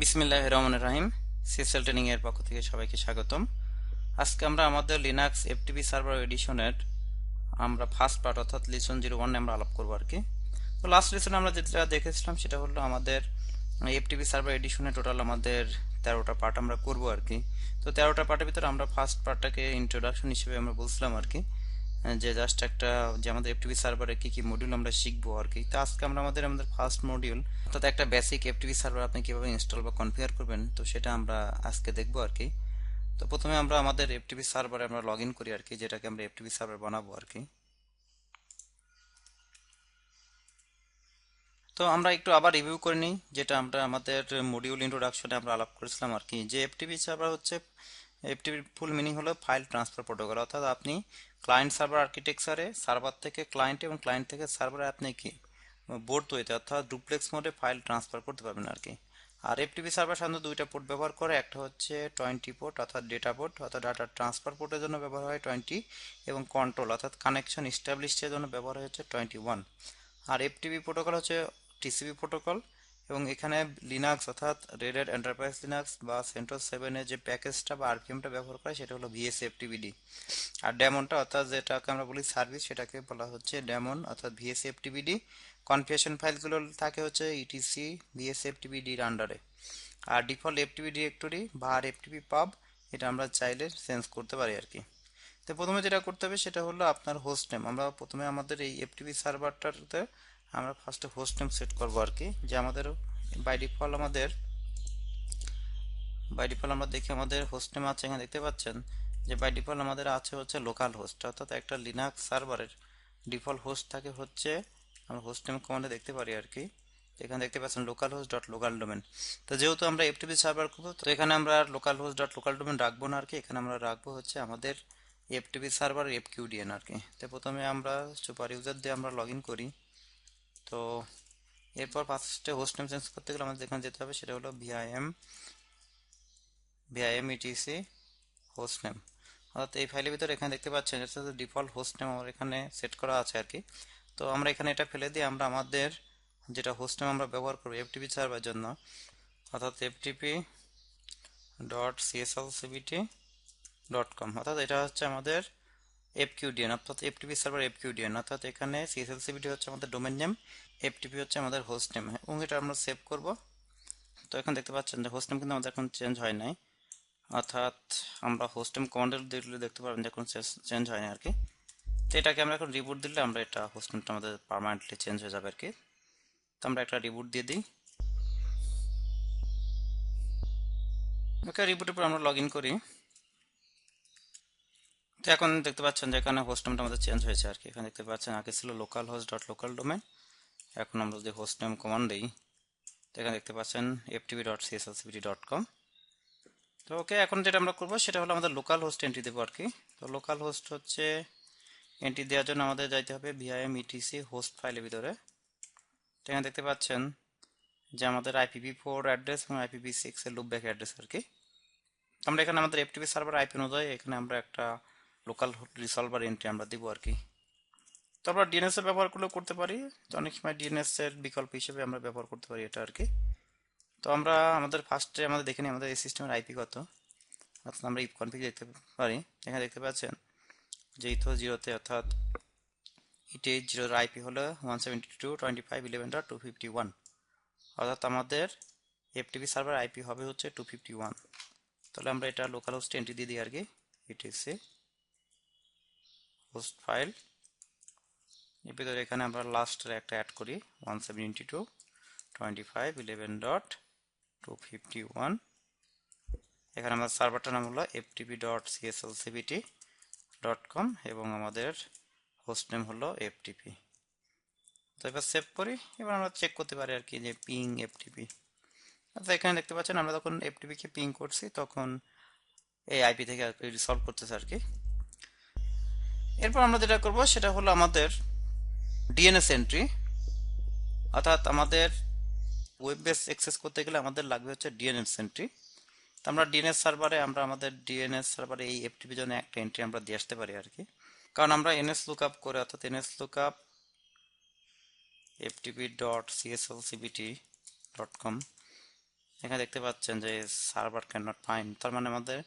বিসমিল্লাহ রহমান রাহিম। CSL training এর পক্ষ থেকে সবাইকে স্বাগতম। আজকে আমরা আমাদের লিনাক্স এফটিপি সার্ভার এডিশনের আমরা ফার্স্ট পার্ট অর্থাৎ লিসন জিরো ওয়ান আমরা আলাপ করব আর কি তো লাস্ট লিসনে আমরা যেটা দেখেছিলাম সেটা হলো আমাদের এফটিপি সার্ভার এডিশনে টোটাল আমাদের তেরোটা পার্ট আমরা করব আর কি তো তেরোটা পার্টের ভিতরে আমরা ফার্স্ট পার্টটাকে ইন্ট্রোডাকশন হিসেবে আমরা বলছিলাম আর কি যে জাস্ট একটা যে আমাদের এফটিপি সার্ভারে কি কি মডিউল আমরা শিখব আর কি। তো আজকে আমরা আমাদের আমাদের ফার্স্ট মডিউল অর্থাৎ একটা বেসিক এফটিপি সার্ভার আপনি কীভাবে ইনস্টল বা কনফিগার করবেন, তো সেটা আমরা আজকে দেখব আর কি। তো প্রথমে আমরা আমাদের এফটিপি সার্ভারে আমরা লগ করি আর কি, যেটাকে আমরা এফটিপি সার্ভার বানাবো আর কি। তো আমরা একটু আবার রিভিউ করে নিই, যেটা আমরা আমাদের মডিউল ইন্ট্রোডাকশনে আমরা আলাপ করেছিলাম আর কি। যে এফটিপি সার্ভার হচ্ছে এফটিপির ফুল মিনিং হলো ফাইল ট্রান্সফার প্রোটোকল অর্থাৎ আপনি ক্লায়েন্ট সার্ভার আর্কিটেকচারে সার্ভার থেকে ক্লায়েন্ট এবং ক্লায়েন্ট থেকে সার্ভারে আপনি কি বোর্ড তৈরিতে অর্থাৎ ডুপ্লেক্স মোডে ফাইল ট্রান্সফার করতে পারবেন আর কি। আর এফটিপি সার্ভার সাধারণত দুইটা পোর্ট ব্যবহার করে, একটা হচ্ছে টোয়েন্টি পোর্ট অর্থাৎ ডেটা পোর্ট অর্থাৎ ডাটা ট্রান্সফার পোর্টের জন্য ব্যবহার হয় টোয়েন্টি এবং কন্ট্রোল অর্থাৎ কানেকশন ইস্টাবলিশের জন্য ব্যবহার হচ্ছে টোয়েন্টি ওয়ান আর এফটিপি প্রোটোকল হচ্ছে টিসিপি প্রোটোকল এবং এখানে লিনাক্স অর্থাৎ রেডেড এন্টারপ্রাইজ লিনাক্স বা সেন্ট্রোল সেভেনের যে প্যাকেজটা বা আরপিএমটা ব্যবহার করে সেটা হলো ভিএস এফটিবিডি আর ডেমনটা অর্থাৎ যেটাকে আমরা বলি সার্ভিস সেটাকে বলা হচ্ছে ডেমন অর্থাৎ ভিএস এফটিবিডি কনফিগেশন ফাইলগুলো থাকে হচ্ছে ইটিসি ভিএস এফটিবিডির আন্ডারে আর ডিফল্ট এফটিপি ডিরেক্টরি বা আর এফটিপি পাব এটা আমরা চাইলে চেঞ্জ করতে পারি আর কি। তো প্রথমে যেটা করতে হবে, সেটা হলো আপনার হোস্ট নেম আমরা প্রথমে আমাদের এই এফটিপি সার্ভারটাতে আমরা ফার্স্টে হোস্ট নেম সেট করব আর কি, যে আমাদের বাই ডিফল্ট আমাদের বাই ডিফল্ট আমরা দেখি আমাদের হোস্ট নেম আছে, এখানে দেখতে পাচ্ছেন যে বাই ডিফল্ট আমাদের আছে হচ্ছে লোকাল হোস্ট অর্থাৎ একটা লিনাক্স সার্ভারের ডিফল্ট হোস্ট থাকে হচ্ছে, আমরা হোস্ট নেম কমান্ডে দেখতে পারি আর কি, এখানে দেখতে পাচ্ছেন local host dot local domain তো যেহেতু আমরা এফটিপি সার্ভার করব তো এখানে আমরা local host dot local domain রাখব না আর কি, এখানে আমরা রাখব হচ্ছে আমাদের এফটিপি সার্ভার এফকিউডিএন আর কি। তো প্রথমে আমরা সুপার ইউজার দিয়ে আমরা লগ ইন করি। তো এরপর ফার্স্টে হোস্ট নেম চেঞ্জ করতে গেলে আমাদের যেখানে যেতে হবে সেটা হলো VIM VIM ETC host name অর্থাৎ এই ফাইলের ভিতরে এখানে দেখতে পাচ্ছেন হচ্ছে ডিফল্ট হোস্ট নেম আমার এখানে সেট করা আছে আর কি তো আমরা এখানে এটা ফেলে দিয়ে আমরা আমাদের যেটা হোস্ট নেম আমরা ব্যবহার করব এফটিপি সার্ভার জন্য, অর্থাৎ FTP dot CSL CBT dot com অর্থাৎ এটা হচ্ছে আমাদের এফকিউডিএন অর্থাৎ এফটিপি সার্ভার এফকিউডিএন অর্থাৎ এখানে সিএসএলসিবিটি হচ্ছে আমাদের ডোমেন নেম এফটিপি হচ্ছে আমাদের হোস্ট নেম এবং এটা আমরা সেভ করব। তো এখন দেখতে পাচ্ছেন যে হোস্ট নেম কিন্তু আমাদের এখন চেঞ্জ হয় নাই। অর্থাৎ আমরা হোস্ট নেম কমান্ডের দিলে দেখতে পারবেন যে এখন চেঞ্জ হয় না আর কি। তো এটাকে আমরা এখন রিবুট দিলে আমরা এটা হোস্ট নেমটা আমাদের পারমানেন্টলি চেঞ্জ হয়ে যাবে আর কি। তো আমরা একটা রিবুট দিয়ে দিই। ওকে রিবুটের পর আমরা লগ ইন করি। তো এখন দেখতে পাচ্ছেন যে এখানে হোস্ট নেমটা আমাদের চেঞ্জ হয়েছে আর কি। এখানে দেখতে পাচ্ছেন আগে ছিল local host dot local domain এখন আমরা যদি হোস্ট নেম কমান্ড দিই, তো এখানে দেখতে পাচ্ছেন FTP dot C S L C B T dot com তো ওকে এখন যেটা আমরা করব সেটা হলো আমাদের লোকাল হোস্ট এন্ট্রি দেবো আর কি। তো লোকাল হোস্ট হচ্ছে এন্ট্রি দেওয়ার জন্য আমাদের যাইতে হবে ভিআইএম ইটিসি হোস্ট ফাইলের ভিতরে। তো এখানে দেখতে পাচ্ছেন যে আমাদের আইপিভি ফোর অ্যাড্রেস এবং আইপিভি সিক্স এর লুপ ব্যাক অ্যাড্রেস আর কি। আমরা এখানে আমাদের এফটিপি সার্ভার আইপি অনুযায়ী এখানে আমরা একটা লোকাল রিসলভার এন্ট্রি আমরা দেবো আর কি। তো আমরা ডিএনএস এর ব্যবহার করলেও করতে পারি। তো অনেক সময় ডিএনএস এর বিকল্প হিসেবে আমরা ব্যবহার করতে পারি এটা আর কি। তো আমরা আমাদের ফার্স্টে আমাদের দেখে নিই আমাদের এই সিস্টেমের আইপি কত। অর্থাৎ আমরা ইফ কনফিগ দেখতে পারি। এখানে দেখতে পাচ্ছেন যে ইথো জিরোতে অর্থাৎ ইটে জিরোর আইপি হলো one seventy two twenty five eleven dot two fifty one অর্থাৎ আমাদের এফটিপি সার্ভার আইপি হবে হচ্ছে টু ফিফটি ওয়ান তাহলে আমরা এটা লোকাল হোস্টে এন্ট্রি দিয়ে দিই আর কি। ইটিসি হোস্ট ফাইল এর ভিতরে এখানে আমরা লাস্টের একটা অ্যাড করি one seventy two twenty five eleven dot two fifty one এখানে আমাদের সার্ভারটার নাম হলো FTP dot CSL CBT dot com এবং আমাদের হোস্ট নেম হলো এফটিপি তো এবার সেভ করি, এবার আমরা চেক করতে পারি আর কি যে পিং এফটিপি আচ্ছা এখানে দেখতে পাচ্ছেন আমরা যখন এফটিপিকে পিং করছি, তখন এই আইপি থেকে রিসলভ করতেছে আর কি। এরপর আমরা যেটা করব সেটা হলো আমাদের ডিএনএস এন্ট্রি অর্থাৎ আমাদের ওয়েব বেস অ্যাক্সেস করতে গেলে আমাদের লাগবে হচ্ছে ডিএনএস এন্ট্রি তো আমরা ডিএনএস সার্ভারে আমরা আমাদের ডিএনএস সার্ভারে এই এফটিপির জন্য একটা এন্ট্রি আমরা দিয়ে আসতে পারি আর কি। কারণ আমরা এনএস লুকআপ করে, অর্থাৎ NS lookup ftp dot cslcbt dot com এখানে দেখতে পাচ্ছেন যে সার্ভার ক্যান নট ফাইন্ড তার মানে আমাদের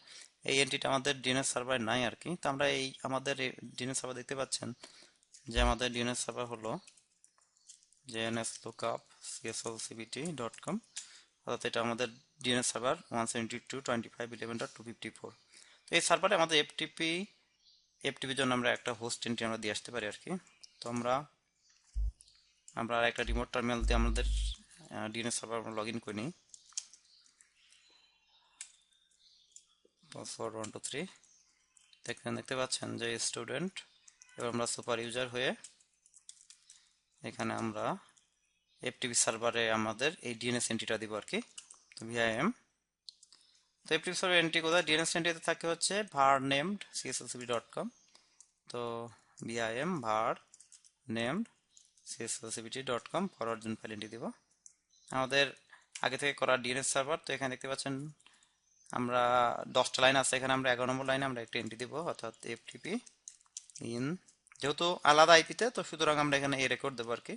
এই এন্ট্রিটা আমাদের ডিএনএস সার্ভার নাই আর কি তো আমরা এই আমাদের ডিএনএস সার্ভার দেখতে পাচ্ছেন যে আমাদের ডিএনএস সার্ভার হলো jns lookup cslcbt dot com অর্থাৎ এটা আমাদের DNS server one seventy two twenty five eleven dot two fifty four তো এই সার্ভারে আমাদের এফটিপি এফটিপির জন্য আমরা একটা হোস্ট এন্ট্রি আমরা দিয়ে আসতে পারি আর কি তো আমরা আমরা একটা রিমোট টার্মিনাল দিয়ে আমাদের ডিএনএস সার্ভার আমরা লগ ইন করে। নিই পাসওয়ার্ড ওয়ান টু থ্রি দেখেন দেখতে পাচ্ছেন যে স্টুডেন্ট এবার আমরা সুপার ইউজার হয়ে এখানে আমরা এফটিপি সার্ভারে আমাদের এই ডিএনএস এন্ট্রিটা দিব আর কি, তো ভিআইএম তো এফটিপি সার্ভার এন্ট্রি কোথায়? ডিএনএস এন্ট্রিতে থাকে হচ্ছে ভার নেমড সিএসএলসিবি ডট কম তো VIM var named CSLCBT dot com forward zone file entry দিব। আমাদের আগে থেকে করা ডিএনএস সার্ভার তো এখানে দেখতে পাচ্ছেন আমরা দশটা লাইন আছে, এখানে আমরা এগারো নম্বর লাইনে আমরা একটা এন্ট্রি দিব, অর্থাৎ এফটিপি ইন যেহেতু আলাদা আইপিতে তো সুতরাং আমরা এখানে এ রেকর্ড দেবো আর কি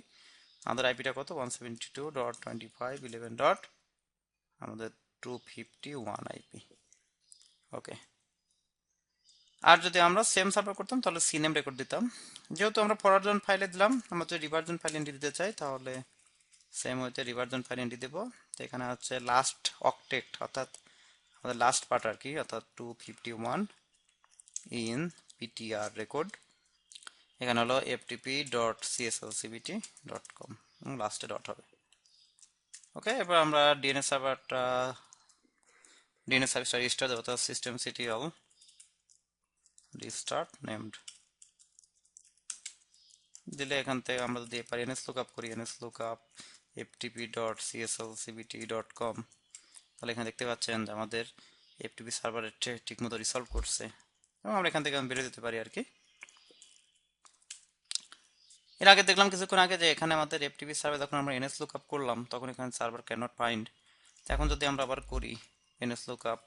আমাদের আইপিটা কত? One seventy two dot twenty five eleven dot আমাদের two fifty one IP okay আর যদি আমরা সেম সার্ভার করতাম, তাহলে সিনেম রেকর্ড দিতাম। যেহেতু আমরা ফরওয়ার্ড ফাইলে দিলাম, আমরা যদি রিভার্জন ফাইল এন্ট্রি দিতে চাই, তাহলে সেম হইতে রিভার্জন ফাইল এন্ট্রি দেবো। তো এখানে হচ্ছে লাস্ট অকটেক্ট অর্থাৎ আমাদের লাস্ট পার্ট আর কি, অর্থাৎ two fifty one in PTR record এখানে হলো FTP dot CSLCBT dot com লাস্টে ডট হবে। ওকে এবার আমরা ডিএনএস সার্ভারটা ডিএনএস সার্ভিসটা রিস্টার দেবো, অর্থাৎ সিস্টেম সিটিএল রিস্টার্ট নেমড দিলে এখান থেকে আমরা যদি এবার এনএস লুক আপ করি NS lookup FTP dot CSLCBT dot com তাহলে এখানে দেখতে পাচ্ছেন যে আমাদের এফটিপি সার্ভারের ঠিকমতো রিসলভ করছে। এবং আমরা এখান থেকে বেরো যেতে পারি আর কি। এর আগে দেখলাম কিছুক্ষণ আগে যে এখানে আমাদের এফটিপি সার্ভার যখন আমরা এনএস লুক আপ করলাম, তখন এখানে সার্ভার ক্যান নট ফাইন্ড এখন যদি আমরা আবার করি এনএস লুক আপ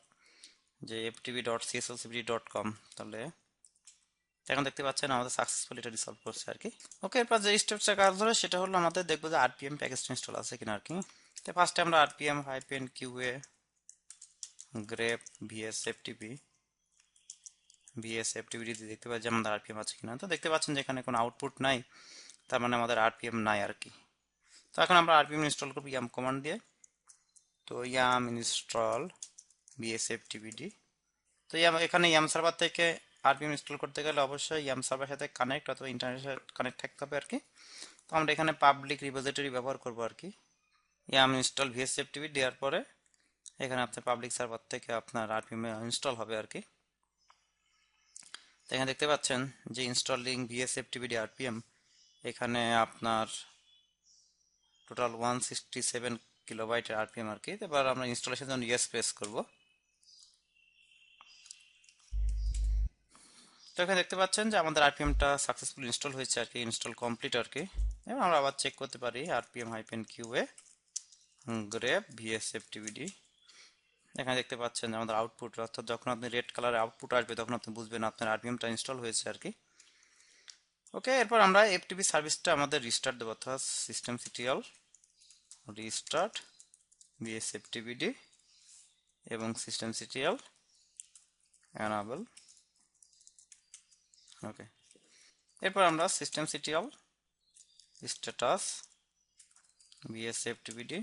যে FTP dot CSLCBT dot com তাহলে এখন দেখতে পাচ্ছেন আমাদের সাকসেসফুল এটা রিসলভ করছে আর কি। ওকে এরপর যে স্টেপসটা কাজ ধরে সেটা হলো আমাদের দেখব যে আরপিএম প্যাকেজটা ইনস্টল আছে কিনা আর কি। তো ফার্স্টে আমরা RPM hyphen QA grep VS FTP VS FTP দেখতে পাচ্ছি, আমাদের আরপিএম আছে কিনা? তো দেখতে পাচ্ছেন যে এখানে কোনো আউটপুট নাই, তার মানে আমাদের আরপিএম নাই আর কি। তো এখন আমরা আরপিএম ইনস্টল করব ইয়াম কমান্ড দিয়ে। তো ইয়াম ইনস্টল বিএসএফটিবিডি তো ইয়াম এখানে ইয়াম সার্ভার থেকে আরপিএম ইনস্টল করতে গেলে অবশ্যই ইয়াম সার্ভার সাথে কানেক্ট অথবা ইন্টারনেট কানেক্ট থাকতে হবে আর কি। তো আমরা এখানে পাবলিক রিপোজিটরি ব্যবহার করব আর কি। ইয়াম ইনস্টল ভিএসএফটিবি দেওয়ার পরে এখানে আপনার পাবলিক সার্ভার থেকে আপনার আরপিএম ইনস্টল হবে আর কি। এখানে দেখতে পাচ্ছেন যে ইনস্টলিং ভিএসএফটিবিডি আরপিএম এখানে আপনার টোটাল ওয়ান সিক্সটি সেভেন কিলোবাইটের আরপিএম আর কি। এবার আমরা ইনস্টলেশন জন্য ইয়েস প্রেস করব। তো এখানে দেখতে পাচ্ছেন যে আমাদের আরপিএমটা সাকসেসফুল ইনস্টল হয়েছে আর কি ইনস্টল কমপ্লিট আর কি। আমরা আবার চেক করতে পারি RPM hyphen qa grep vsftpd এখানে দেখতে পাচ্ছেন যে আমাদের আউটপুট অর্থাৎ যখন আপনি রেড কালারের আউটপুট আসবে, তখন আপনি বুঝবেন আপনার আরপিএমটা ইনস্টল হয়েছে আর কি। ওকে এরপর আমরা এফটিপি সার্ভিসটা আমাদের রিস্টার্ট দেবো, অর্থাৎ সিস্টেম সিটিএল রিস্টার্ট বিএসএফটিবিডি এবং সিস্টেম সিটিএল অ্যানাবল ওকে এরপর আমরা সিস্টেম সিটিএল স্ট্যাটাস বিএসএফটিবিডি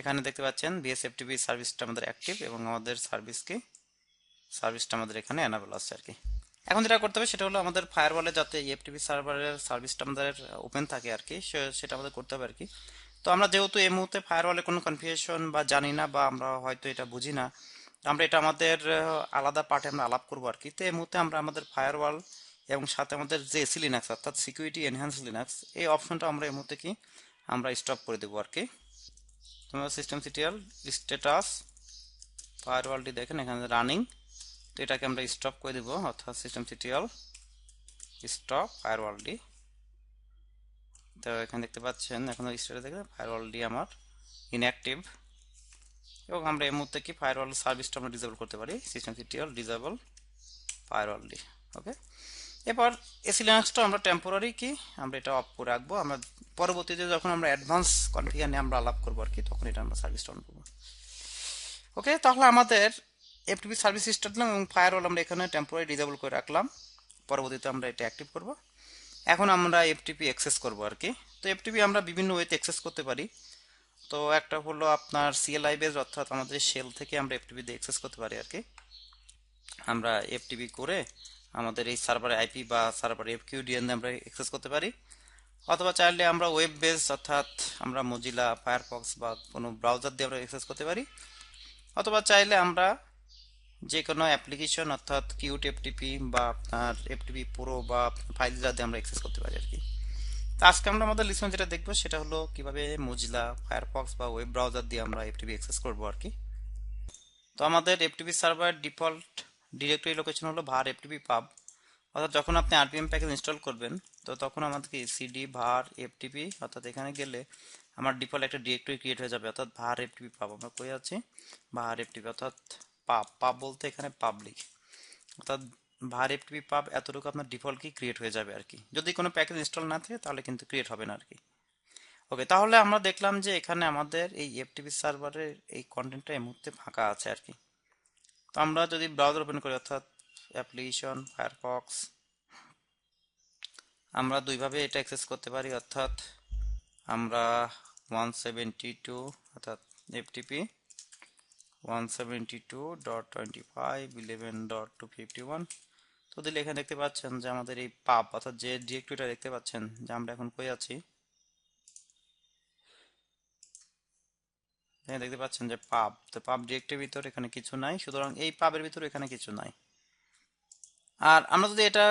এখানে দেখতে পাচ্ছেন বিএসএফটিবি সার্ভিসটা আমাদের অ্যাক্টিভ এবং আমাদের সার্ভিস কি সার্ভিসটা আমাদের এখানে অ্যানাবেল আছে আর কি। এখন যেটা করতে হবে সেটা হলো আমাদের ফায়ারওয়ালে যাতে এফটিপি সার্ভারের সার্ভিসটা আমাদের ওপেন থাকে আর কি সেটা আমাদের করতে হবে আর কি। তো আমরা যেহেতু এই মুহূর্তে ফায়ারওয়ালে কোনো কনফিউশন বা জানি না বা আমরা হয়তো এটা বুঝি না আমরা এটা আমাদের আলাদা পার্টে আমরা আলাপ করব আর কি। তো এই মুহূর্তে আমরা আমাদের ফায়ারওয়াল এবং সাথে আমাদের যে এসি লিনাক্স অর্থাৎ সিকিউরিটি এনহ্যান্স লিনাক্স এই অপশনটা আমরা এই মুহূর্তে কি, আমরা স্টপ করে দেবো আর কি। তোমার সিস্টেম সিটিএল স্ট্যাটাস ফায়ারওয়ালটি দেখেন, এখানে রানিং তো এটাকে আমরা স্টপ করে দেবো, অর্থাৎ সিস্টেম সিটিএল স্টপ ফায়ারওয়ালটি তো এখানে দেখতে পাচ্ছেন, এখন স্টেটে দেখেন ফায়ারওয়ালটি আমার ইনঅ্যাক্টিভ এবং আমরা এই মুহূর্তে কি ফায়ারওয়াল সার্ভিসটা আমরা ডিসেবল করতে পারি? সিস্টেম সিটিএল ডিসেবল ফায়ারওয়ালটি ওকে এবার এসি লিনাক্সটা আমরা টেম্পোরারি কি? আমরা এটা অফ করে রাখব। আমরা পরবর্তীতে যখন আমরা অ্যাডভান্স কনফিগার নিয়ে আমরা আলাপ করব আর কি, তখন এটা আমরা সার্ভিসটা অন করব। ওকে তাহলে আমাদের এফটিপি সার্ভিস স্টার্টলাম এবং ফায়ারওয়াল আমরা এখানে টেম্পোরারি ডিজেবল করে রাখলাম। পরবর্তীতে আমরা এটা অ্যাক্টিভ করব। এখন আমরা এফটিপি অ্যাক্সেস করব আর কি। তো এফটিপি আমরা বিভিন্ন ওয়েতে অ্যাক্সেস করতে পারি। তো একটা হলো আপনার সিএলআই বেস অর্থাৎ আমাদের শেল থেকে আমরা এফটিপি দিয়ে অ্যাক্সেস করতে পারি আর কি। আমরা এফটিপি করে আমাদের এই সার্ভারে আইপি বা সার্ভার এফকিউডিএন আমরা অ্যাক্সেস করতে পারি। অথবা চাইলে আমরা ওয়েব বেস অর্থাৎ আমরা মজিলা ফায়ারফক্স বা কোনো ব্রাউজার দিয়ে আমরা অ্যাক্সেস করতে পারি। অথবা চাইলে আমরা যে কোনো অ্যাপ্লিকেশন অর্থাৎ কিউট এফটিপি বা আপনার এফটিপি প্রো বা ফাইল দিয়ে আমরা অ্যাক্সেস করতে পারি আর কি তো আজকে আমরা আমাদের লিসন যেটা দেখব সেটা হলো কীভাবে মজিলা ফায়ারফক্স বা ওয়েব ব্রাউজার দিয়ে আমরা এফটিপি অ্যাক্সেস করব আর কি তো আমাদের FTP server default directory location হলো ভার এফটিপি পাব অর্থাৎ যখন আপনি আরপিএম প্যাকেজ ইনস্টল করবেন, তো তখন আমাদেরকে সিডি ভার এফটিপি অর্থাৎ এখানে গেলে আমার ডিফল্ট একটা ডিরেক্টরি ক্রিয়েট হয়ে যাবে। অর্থাৎ ভার এফটিপি পাব আমরা কই আছি? ভার এফটিপি অর্থাৎ পাব পাব বলতে এখানে পাবলিক অর্থাৎ ভার এফটিপি পাব এতটুকু আপনার ডিফল্ট কি ক্রিয়েট হয়ে যাবে আর কি যদি কোনো প্যাকেজ ইনস্টল না থাকে, তাহলে কিন্তু ক্রিয়েট হবে না আর কি ওকে, তাহলে আমরা দেখলাম যে এখানে আমাদের এই এফটিপি সার্ভারের এই কন্টেন্টটা এই মুহূর্তে ফাঁকা আছে আর কি তো আমরা যদি ব্রাউজার ওপেন করি, অর্থাৎ অ্যাপ্লিকেশন ফায়ারফক্স আমরা দুইভাবে এটা অ্যাক্সেস করতে পারি, অর্থাৎ আমরা ওয়ান সেভেন্টি টু অর্থাৎ FTP one seventy two dot twenty five eleven dot two fifty one তো দিলে এখানে দেখতে পাচ্ছেন যে আমাদের এই পাপ অর্থাৎ যে ডিরেক্টরিটা দেখতে পাচ্ছেন, যে আমরা এখন কই আছি এখানে দেখতে পাচ্ছেন যে পাব তো পাব ডিরেক্টের ভিতর এখানে কিছু নাই, সুতরাং এই পাবের ভিতর এখানে কিছু নাই। আর আমরা যদি এটা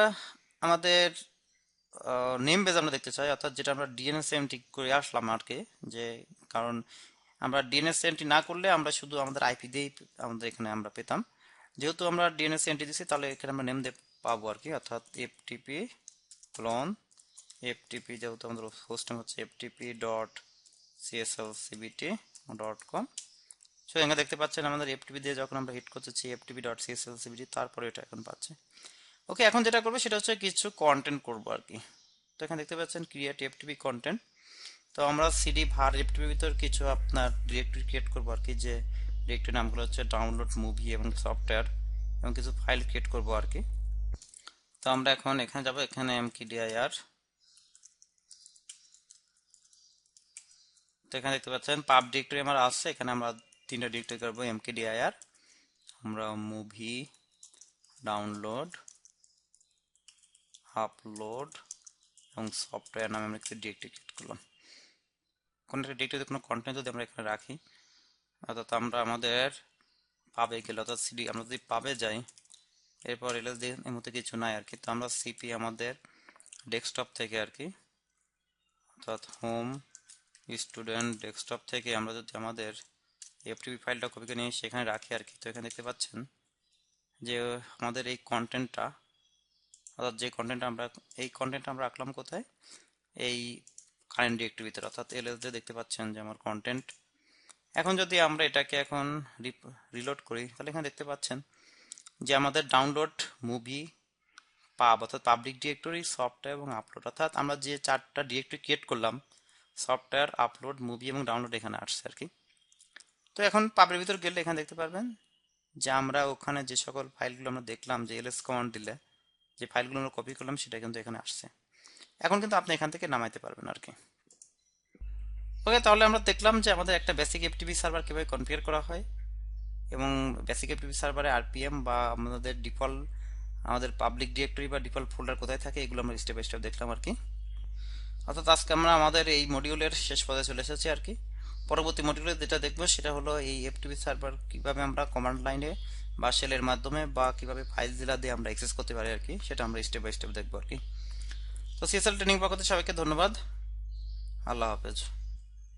আমাদের নেম বেজ আমরা দেখতে চাই, অর্থাৎ যেটা আমরা ডিএনএস এন্ট্রি করে আসলাম আর কি, যে কারণ আমরা ডিএনএস এন্ট্রি না করলে আমরা শুধু আমাদের আইপি দিয়েই আমাদের এখানে আমরা পেতাম। যেহেতু আমরা ডিএনএস এন্ট্রি দিচ্ছি তাহলে এখানে আমরা নেম দিয়ে পাবো আর কি, অর্থাৎ এফটিপি ক্লোন এফটিপি যেহেতু আমাদের হোস্টিং হচ্ছে FTP dot CSL CBT dot com so এখানে দেখতে পাচ্ছেন আমাদের এফটিপি দিয়ে যখন আমরা হিট করতেছি এফটিপি ডট সিএসএল সিবিটি তারপরে এটা এখন পাচ্ছে। ওকে এখন যেটা করব সেটা হচ্ছে কিছু কন্টেন্ট করব আর কি। তো এখানে দেখতে পাচ্ছেন ক্রিয়েট এফটিপি কন্টেন্ট তো আমরা সিডি ভার এফটিপির ভিতর কিছু আপনার ডিরেক্টরি ক্রিয়েট করব আর কি, যে ডিরেক্টরি নামগুলো হচ্ছে ডাউনলোড মুভি এবং সফটওয়্যার এবং কিছু ফাইল ক্রিয়েট করব আর কি। তো আমরা এখন এখানে যাব, এখানে এমকিডিআইআর তো এখানে দেখতে পাচ্ছেন, পাব ডিরেক্টরি আমার আসছে এখানে আমরা তিনটা ডিরেক্টরি করব, এমকেডিআইআর, আমরা মুভি, ডাউনলোড, আপলোড, এবং সফটওয়্যার নামে আমরা একটা ডিরেক্টরি ক্রিয়েট করলাম। কোনো একটা ডিরেক্টরিতে কোনো কন্টেন্ট যদি আমরা এখানে রাখি, অর্থাৎ আমরা আমাদের পাবে গেলে, অর্থাৎ সিডি আমরা যদি পাবে যাই, এরপর এলে এর মধ্যে কিছু নাই আর কি। তো আমরা সিপি আমাদের ডেস্কটপ থেকে আর কি, অর্থাৎ হোম স্টুডেন্ট ডেস্কটপ থেকে আমরা যদি আমাদের এফটিপি ফাইলটা কপি করে নিয়ে সেখানে রাখি আর কি, তো এখানে দেখতে পাচ্ছেন যে আমাদের এই কন্টেন্টটা অর্থাৎ যে কন্টেন্ট আমরা, এই কন্টেন্ট আমরা রাখলাম কোথায়? এই কারেন্ট ডিরেক্টরির ভিতরে অর্থাৎ এলএসডি দেখতে পাচ্ছেন যে আমার কন্টেন্ট এখন যদি আমরা এটাকে এখন রিলোড করি, তাহলে এখানে দেখতে পাচ্ছেন যে আমাদের ডাউনলোড মুভি পাব অর্থাৎ পাবলিক ডিরেক্টরি সফটওয়্যার এবং আপলোড অর্থাৎ আমরা যে চারটা ডিরেক্টরি ক্রিয়েট করলাম সফটওয়্যার আপলোড, মুভি এবং ডাউনলোড এখানে আসছে আর কি। তো এখন পাবের ভিতর গেলে এখানে দেখতে পারবেন যে আমরা ওখানে যে সকল ফাইলগুলো আমরা দেখলাম, যে এলএস কমান্ড দিলে, যে ফাইলগুলো আমরা কপি করলাম, সেটা কিন্তু এখানে আসছে। এখন কিন্তু আপনি এখান থেকে নামাইতে পারবেন আর কি। ওকে, তাহলে আমরা দেখলাম যে আমাদের একটা বেসিক এফটিপি সার্ভার কীভাবে কনফিগার করা হয় এবং বেসিক এফটিপি সার্ভারে আরপিএম বা আমাদের ডিফল্ট আমাদের পাবলিক ডিরেক্টরি বা ডিফল্ট ফোল্ডার কোথায় থাকে, এগুলো আমরা স্টেপ বাই স্টেপ দেখলাম আর কি। অর্থাৎ আজকে আমরা আমাদের এই মডিউলের শেষ পদে চলে এসেছি আর কি। পরবর্তী মডিউলে যেটা দেখব সেটা হলো এই এফটিপি সার্ভার কীভাবে আমরা কমান্ড লাইনে বা শেলের মাধ্যমে বা কীভাবে ফাইল জেলা দিয়ে আমরা এক্সেস করতে পারি আর কি, সেটা আমরা স্টেপ বাই স্টেপ দেখব আর কি। তো সিএসএল ট্রেনিং পক্ষ সবাইকে ধন্যবাদ। আল্লাহ হাফেজ।